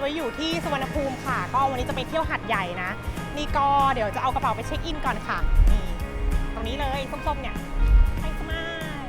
ไว้อยู่ที่สุวรรณภูมิค่ะ ก็วันนี้จะไปเที่ยวหัดใหญ่นะ นี่ก็เดี๋ยวจะเอากระเป๋าไปเช็คอินก่อนค่ะนี่ตรงนี้เลยส้มๆเนี่ยไปสมาย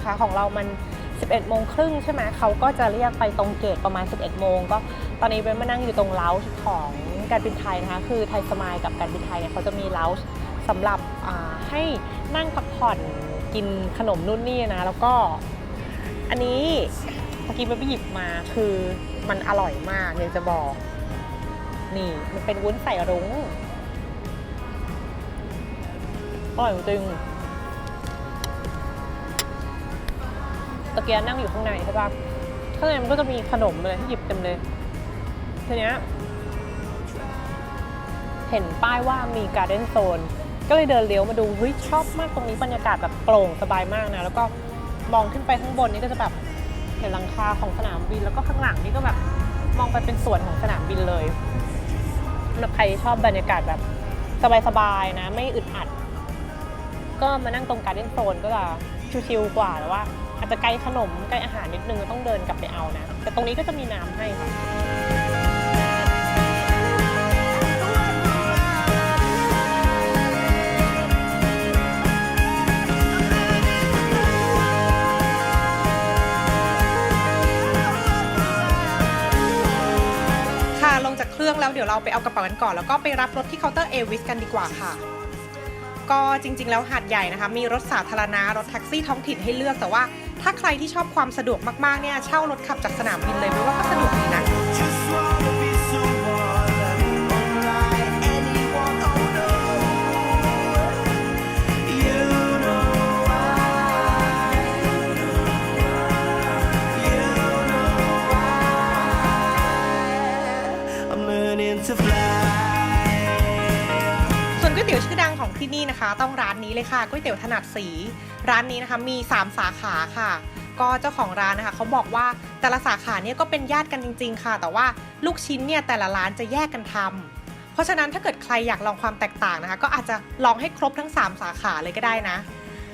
นะคะ ของเรามัน 11โมงครึ่งใช่ไหมเขาก็จะเรียกไปตรงเกตประมาณ 11 โมง ก็ตอนนี้เบนมานั่งอยู่ตรงเลาส์ของการบินไทยนะคะ คือไทยสมายกับการบินไทยเนี่ยเขาจะมีเลาส์สำหรับให้นั่งพักผ่อนกินขนมนู่นนี่นะ แล้วก็อันนี้เมื่อกี้เบนไปหยิบมาคือมันอร่อยมากอยากจะบอก นี่มันเป็นวุ้นใส่รุ้งอร่อยจริง ตะเกียบนั่งอยู่ข้างในใช่ปะข้างในมันก็จะมีขนมเลยที่หยิบเต็มเลยทีเนี้ยเห็นป้ายว่ามีการ์เด้นโซนก็เลยเดินเลี้ยวมาดูเฮ้ยชอบมากตรงนี้บรรยากาศแบบโปร่งสบายมากนะ แล้วก็มองขึ้นไปข้างบนนี่ก็จะแบบเห็นหลังคาของสนามบิน แล้วก็ข้างหลังนี่ก็แบบมองไปเป็นส่วนของสนามบินเลยสำหรับใครที่ชอบบรรยากาศแบบสบายๆนะ ไม่อึดอัด ก็มานั่งตรงการ์เด้นโซนก็จะชิลๆกว่าแต่ว่า อาจจะไกลขนมไกลอาหารนิดนึงต้องเดินกลับไปเอานะ แต่ตรงนี้ก็จะมีน้ำให้ค่ะค่ะลงจากเครื่องแล้วเดี๋ยวเราไปเอากระเป๋ากันก่อน แล้วก็ไปรับรถที่เคาน์เตอร์เอวิสกันดีกว่าค่ะ ก็จริงๆ แล้วหาดใหญ่นะคะ มีรถสาธารณะรถแท็กซี่ท้องถิ่นให้เลือกแต่ว่า ถ้าใครที่ชอบความสะดวกมากๆเนี่ยเช่ารถขับจากสนามบินเลยไม่ว่าก็สะดวกดีนะ ที่นี่นะคะ ต้องร้านนี้เลยค่ะก๋วยเตี๋ยวถนัดสี ร้านนี้นะคะมี 3 สาขาค่ะ ก็เจ้าของร้านนะคะเขาบอกว่าแต่ละสาขาเนี่ยก็เป็นญาติกันจริง ๆ ค่ะ แต่ว่าลูกชิ้นเนี่ยแต่ละร้านจะแยกกันทำเพราะฉะนั้นถ้าเกิดใครอยากลองความแตกต่างนะคะ ก็อาจจะลองให้ครบทั้ง 3 สาขาเลยก็ได้นะ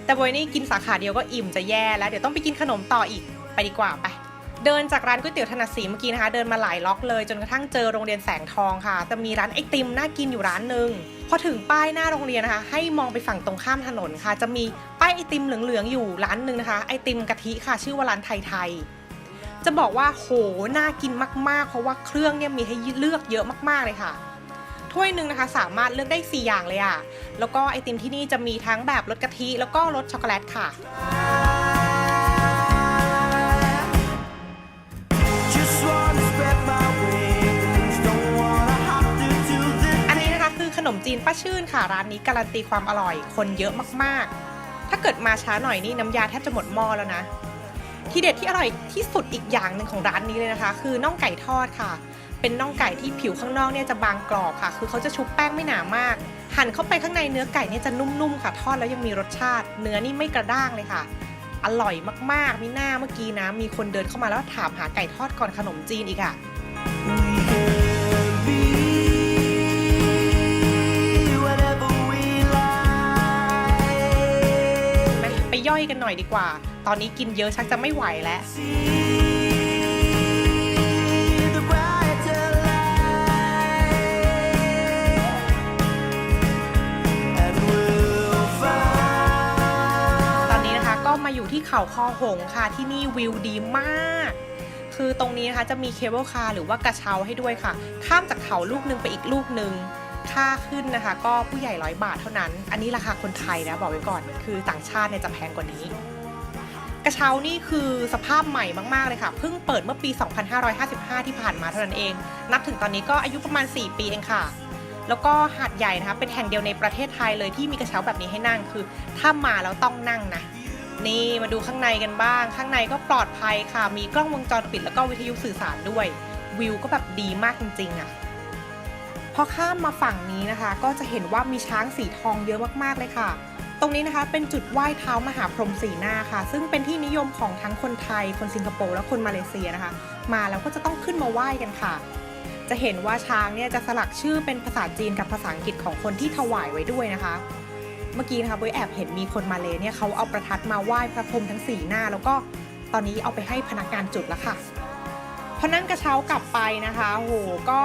แต่บอยนี่กินสาขาเดียวก็อิ่มจะแย่แล้วเดี๋ยวต้องไปกินขนมต่ออีกไปดีกว่าไปเดินจากร้านก๋วยเตี๋ยวถนัดสีเมื่อกี้นะคะ เดินมาหลายล็อกเลยจนกระทั่งเจอโรงเรียนแสงทองค่ะแต่มีร้านไอติมน่ากินอยู่ร้านหนึ่ง พอถึงป้ายหน้าโรงเรียนนะคะ ให้มองไปฝั่งตรงข้ามถนนค่ะ จะมีป้ายไอติมเหลืองๆอยู่ร้านหนึ่งนะคะ ไอติมกะทิค่ะ ชื่อว่าร้านไทยไทยๆจะบอกว่าโหน่ากินมากๆ เพราะว่าเครื่องเนี่ยมีให้เลือกเยอะมากๆเลยค่ะ ถ้วยหนึ่งนะคะสามารถเลือกได้ 4 อย่างเลยอะ แล้วก็ไอติมที่นี่จะมีทั้งแบบรสกะทิแล้วก็รสช็อกโกแลตค่ะ นี้นะคะคือขนมจีนป้าชื่นค่ะ ร้านนี้การันตีความอร่อย คนเยอะมากๆ ถ้าเกิดมาช้าหน่อยนี่น้ำยาแทบจะหมดหม้อแล้วนะ ที่เด็ดที่อร่อยที่สุดอีกอย่างหนึ่งของร้านนี้เลยนะคะ คือน่องไก่ทอดค่ะ เป็นน่องไก่ที่ผิวข้างนอกเนี่ยจะบางกรอบค่ะ คือเขาจะชุบแป้งไม่หนามาก หั่นเข้าไปข้างในเนื้อไก่เนี่ยจะนุ่มๆค่ะ ทอดแล้วยังมีรสชาติ เนื้อนี่ไม่กระด้างเลยค่ะ อร่อยมากๆมีหน้าเมื่อกี้นะมีคนเดินเข้ามาแล้วถามหาไก่ทอดก่อนขนมจีนอีกอะ ย่อยกันหน่อยดีกว่า ตอนนี้กินเยอะชักจะไม่ไหวแล้วตอนนี้นะคะก็มาอยู่ที่เขาคอหงค่ะที่นี่วิวดีมาก คือตรงนี้นะคะจะมีเคเบิลคาร์หรือว่ากระเช้าให้ด้วยค่ะ ข้ามจากเขาลูกหนึ่งไปอีกลูกหนึ่ง ค่าขึ้นนะคะ ก็ผู้ใหญ่ร้อยบาทเท่านั้น อันนี้ราคาคนไทยนะบอกไว้ก่อน คือต่างชาติเนี่ยจะแพงกว่านี้ กระเช้านี่คือสภาพใหม่มากๆเลยค่ะ เพิ่งเปิดเมื่อปี 2555 ที่ผ่านมาเท่านั้นเอง นับถึงตอนนี้ก็อายุประมาณ 4 ปีเองค่ะ แล้วก็หาดใหญ่นะคะ เป็นแห่งเดียวในประเทศไทยเลยที่มีกระเช้าแบบนี้ให้นั่ง คือ ถ้ามาแล้วต้องนั่งนะนี่มาดูข้างในกันบ้าง ข้างในก็ปลอดภัยค่ะ มีกล้องวงจรปิดแล้วก็วิทยุสื่อสารด้วย วิวก็แบบดีมากจริงๆอะ่ะ พอข้ามมาฝั่งนี้นะคะ ก็จะเห็นว่ามีช้างสีทองเยอะมากๆเลยค่ะ ตรงนี้นะคะเป็นจุดไหว้เท้ามหาพรหมสีหน้าค่ะ ซึ่งเป็นที่นิยมของทั้งคนไทย คนสิงคโปร์และคนมาเลเซียนะคะ มาแล้วก็จะต้องขึ้นมาไหว้กันค่ะ จะเห็นว่าช้างเนี่ยจะสลักชื่อเป็นภาษาจีนกับภาษาอังกฤษของคนที่ถวายไว้ด้วยนะคะ เมื่อกี้นะคะโบยแอบเห็นมีคนมาเลเนี่ยเขาเอาประทัดมาไหว้พระพรหมทั้งสี่หน้า แล้วก็ตอนนี้เอาไปให้พนักงานจุดแล้วค่ะพอนั่งกระเช้ากลับไปนะคะโหก็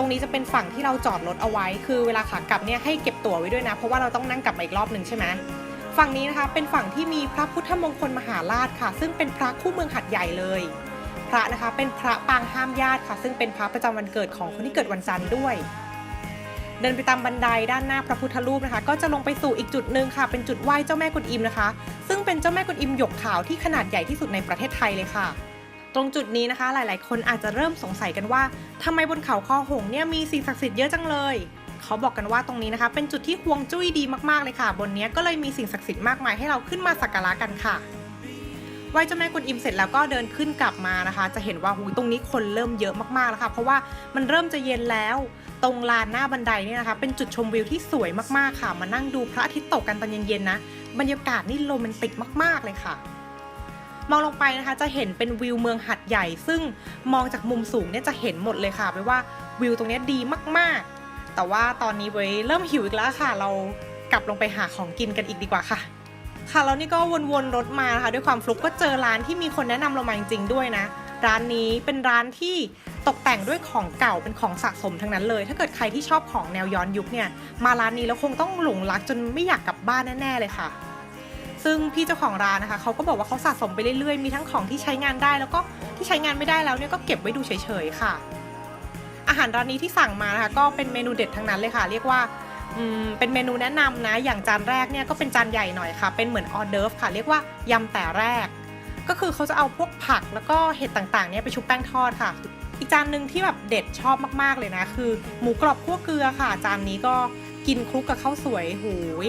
รงนี้จะเป็นฝั่งที่เราจอดรถเอาไว้ คือเวลาขากลับเนี่ยให้เก็บตั๋วไว้ด้วยนะ เพราะว่าเราต้องนั่งกลับมาอีกรอบหนึ่งใช่ไหมฝั่งนี้นะคะเป็นฝั่งที่มีพระพุทธมงคลมหาราชค่ะ ซึ่งเป็นพระคู่เมืองหัดใหญ่เลย พระนะคะเป็นพระปางห้ามญาติค่ะ ซึ่งเป็นพระประจำวันเกิดของคนที่เกิดวันจันทร์ด้วย เดินไปตามบันไดด้านหน้าพระพุทธรูปนะคะ ก็จะลงไปสู่อีกจุดหนึ่งค่ะ เป็นจุดไหว้เจ้าแม่กุนอิมนะคะ ซึ่งเป็นเจ้าแม่กุนอิมหยกขาวที่ขนาดใหญ่ที่สุดในประเทศไทยเลยค่ะ ตรงจุดนี้นะคะหลายๆ คนอาจจะเริ่มสงสัยกันว่าทำไมบนเขาคอหงเนี่ยมีสิ่งศักดิ์สิทธิ์เยอะจังเลย เขาบอกกันว่าตรงนี้นะคะ เป็นจุดที่ฮวงจุ้ยดีมากๆเลยค่ะ บนเนี้ยก็เลยมีสิ่งศักดิ์สิทธิ์มากมายให้เราขึ้นมาสักการะกันค่ะไหว้เจ้าแม่กุนอิมเสร็จแล้วก็เดินขึ้นกลับมานะคะ จะเห็นว่าหูตรงนี้คนเริ่มเยอะมากๆแล้วค่ะ เพราะว่ามันเริ่มจะเย็นแล้ว ตรงลานหน้าบันไดเนี่ยนะคะ เป็นจุดชมวิวที่สวยมากๆค่ะ มานั่งดูพระอาทิตย์ตกกันตอนเย็นๆนะ บรรยากาศนี่โรแมนติกมาก ๆเลยค่ะ มองลงไปนะคะจะเห็นเป็นวิวเมืองหัดใหญ่ ซึ่งมองจากมุมสูงเนี่ยจะเห็นหมดเลยค่ะไม่ว่าวิวตรงนี้ดีมากๆ แต่ว่าตอนนี้เว้ยเริ่มหิวอีกแล้วค่ะ เรากลับลงไปหาของกินกันอีกดีกว่าค่ะ ค่ะแล้วนี่ก็วนๆรถมานะคะด้วยความฟลุกก็เจอร้านที่มีคนแนะนำเรามาจริงๆด้วยนะ ร้านนี้เป็นร้านที่ตกแต่งด้วยของเก่าเป็นของสะสมทั้งนั้นเลย ถ้าเกิดใครที่ชอบของแนวย้อนยุคเนี่ย มาร้านนี้แล้วคงต้องหลงรักจนไม่อยากกลับบ้านแน่ๆเลยค่ะ ซึ่งพี่เจ้าของร้านนะคะเขาก็บอกว่าเขาสะสมไปเรื่อยๆ มีทั้งของที่ใช้งานได้ แล้วก็ที่ใช้งานไม่ได้แล้วเนี่ยก็เก็บไว้ดูเฉยๆค่ะ อาหารร้านนี้ที่สั่งมานะคะก็เป็นเมนูเด็ดทั้งนั้นเลยค่ะ เรียกว่าเป็นเมนูแนะนำนะ อย่างจานแรกเนี่ยก็เป็นจานใหญ่หน่อยค่ะ เป็นเหมือนออเดิร์ฟค่ะ เรียกว่ายำแต่แรก ก็คือเขาจะเอาพวกผักแล้วก็เห็ดต่างๆเนี่ยไปชุบแป้งทอดค่ะ อีกจานหนึ่งที่แบบเด็ดชอบมากๆเลยนะ คือหมูกรอบคั่วเกลือค่ะ จานนี้ก็กินคลุกกับข้าวสวยหูย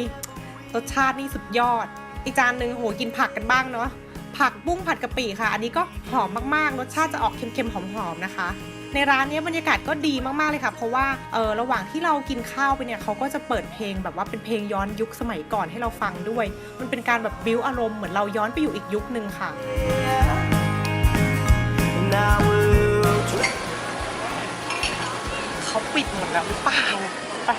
รสชาตินี่สุดยอด อีกจานหนึ่งโหกินผักกันบ้างเนาะผักบุ้งผัดกะปิค่ะ อันนี้ก็หอมมากๆ รสชาติจะออกเค็มๆหอมๆนะคะ ในร้านนี้บรรยากาศก็ดีมากๆเลยค่ะ เพราะว่าเออระหว่างที่เรากินข้าวไปเนี่ยเขาก็จะเปิดเพลงแบบว่าเป็นเพลงย้อนยุคสมัยก่อนให้เราฟังด้วย มันเป็นการแบบบิวอารมณ์เหมือนเราย้อนไปอยู่อีกยุคนึงค่ะ เขาปิดหมดแล้วหรือเปล่าไป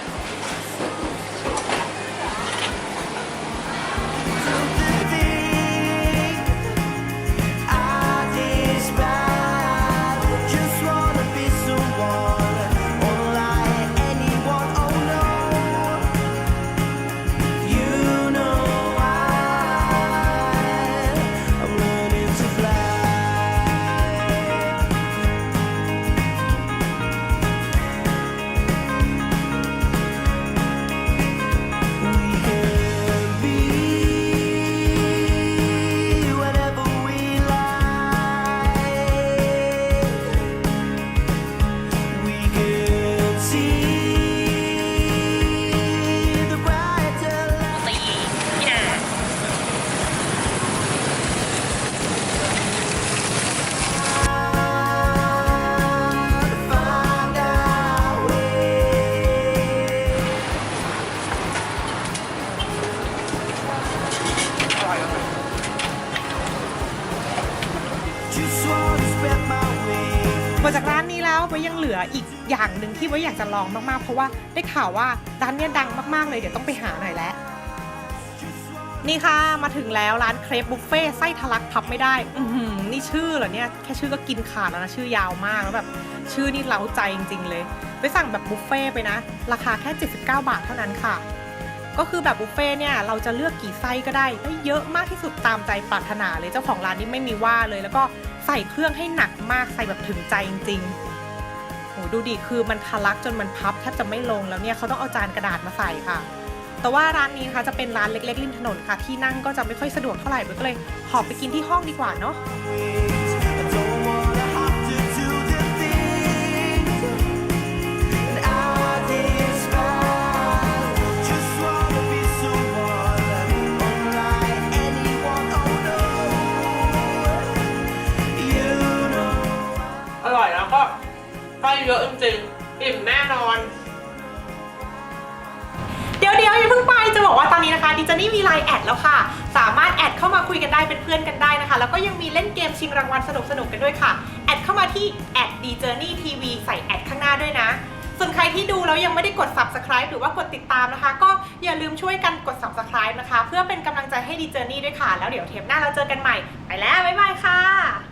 ออีกอย่างหนึ่งที่ไว้อยากจะลองมากๆ เพราะว่าได้ข่าวว่าร้านเนี้ยดังมากๆเลยเดี๋ยวต้องไปหาหน่อยแล้วนี่ค่ะมาถึงแล้วร้านเครปบุฟเฟ่ไส้ทะลักพับไม่ได้ อืนี่ชื่อเหรอเนี่ยแค่ชื่อก็กินขาดแล้วนะชื่อยาวมากแล้วแบบชื่อนี่เล้าใจจริง ๆ เลย ไปสั่งแบบบุฟเฟ่ไปนะ ราคาแค่ 79 บาทเท่านั้นค่ะ ก็คือแบบบุฟเฟ่เนี่ยเราจะเลือกกี่ไส้ก็ได้ได้เยอะมากที่สุดตามใจปรารถนาเลยเจ้าของร้านนี่ไม่มีว่าเลย แล้วก็ใส่เครื่องให้หนักมากใส่แบบถึงใจจริง ๆ ดูดิคือมันทะลักจนมันพับแทบจะไม่ลงแล้วเนี่ยเขาต้องเอาจานกระดาษมาใส่ค่ะ แต่ว่าร้านนี้นะคะจะเป็นร้านเล็กๆริมถนนค่ะ ที่นั่งก็จะไม่ค่อยสะดวกเท่าไหร่เบลก็เลยหอบไปกินที่ห้องดีกว่าเนาะ เยอะจริงๆอิ่มแน่นอน เดี๋ยวเดี๋ยวอย่าเพิ่งไปจะบอกว่าตอนนี้นะคะดิจนี่มีไลน์แอดแล้วค่ะ สามารถแอดเข้ามาคุยกันได้เป็นเพื่อนกันได้นะคะ แล้วก็ยังมีเล่นเกมชิงรางวัลสนุกๆกันด้วยค่ะ แอดเข้ามาที่แอดดีเจอร์นี่ทีวีใส่แอดข้างหน้าด้วยนะ ส่วนใครที่ดูแล้วยังไม่ได้กด subscribe หรือว่ากดติดตามนะคะ ก็อย่าลืมช่วยกันกด subscribe นะคะ เพื่อเป็นกำลังใจให้ดีเจอร์นี่ด้วยค่ะ แล้วเดี๋ยวเทปหน้าเราเจอกันใหม่ ไปแล้ว บ๊ายบายค่ะ